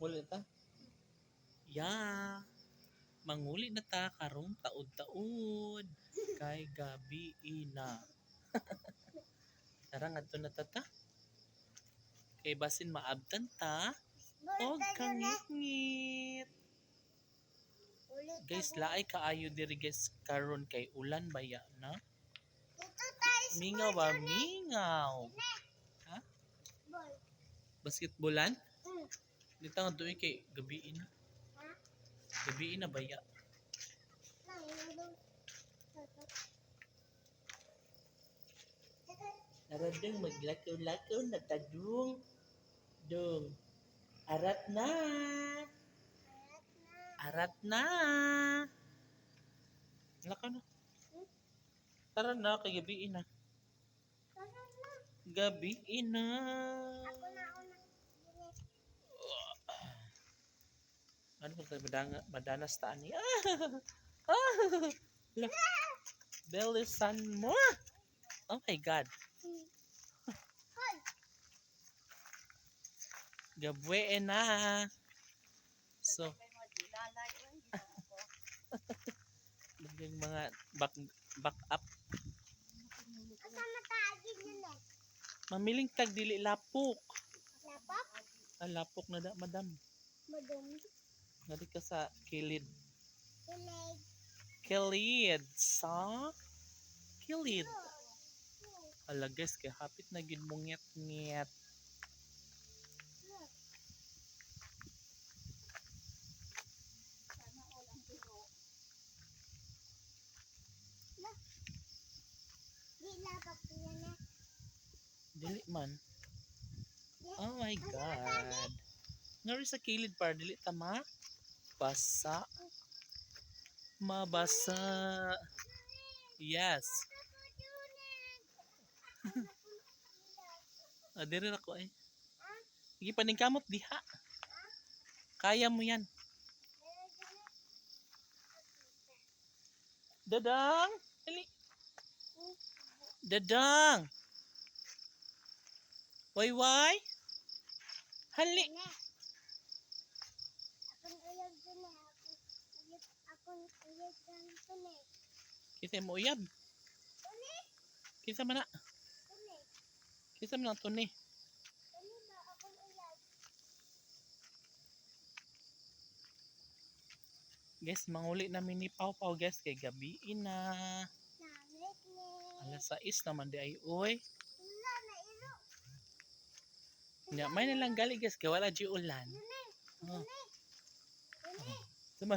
Muli ta? Ya. Manguli na ta karong taod-taod. Kay gabi ina. Tara ngadto na ta ta. Kay basin maabtan ta. Og kangit-ngit. Guys, laay kaayo diri guys karon kay ulan baya na. Mingaw ba? Mingaw. Ha? ball. Basketballan? Dito nga doon kay gabi na. Gabi na yun doon. Naradang maglakaw-lakaw na tadung. Dong. Arat na. Arat na. Laka na. Tara na, kay gabi na. Gabi na. Ako na, ako na. Bilis. Madanga, madanas taan niya? Ah! Ah! Belisan mo! Oh my God. Gabwe na. So, yung mga back, back up. Mamiling tag dili lapok. Lapap? Ah, lapok na da, madam. Madumi. Nadi ka sa kilid. Ileg. Kilid, sa? Kilid. Ala guys, kay hapit na gid mo eh. Dili man. Oh my God. Ngari sa kilid para dili tama. Basa. Mabasa. Yes. Ah, diri na ko eh. Sige paningkamot diha. Kaya mo yan. Dadang! Dali. Dadang! Why why? Hali. Kita mo uyab. Kita man na. Dun eh. Kita man lang to ni. Dun ba akong uyag? Guys, manguli namin ni Pau Pau guys kay gabi na. Alas 6 naman di ay uy. Nya may na lang gali guys kay wala di ulan. Oh. Eh. Sama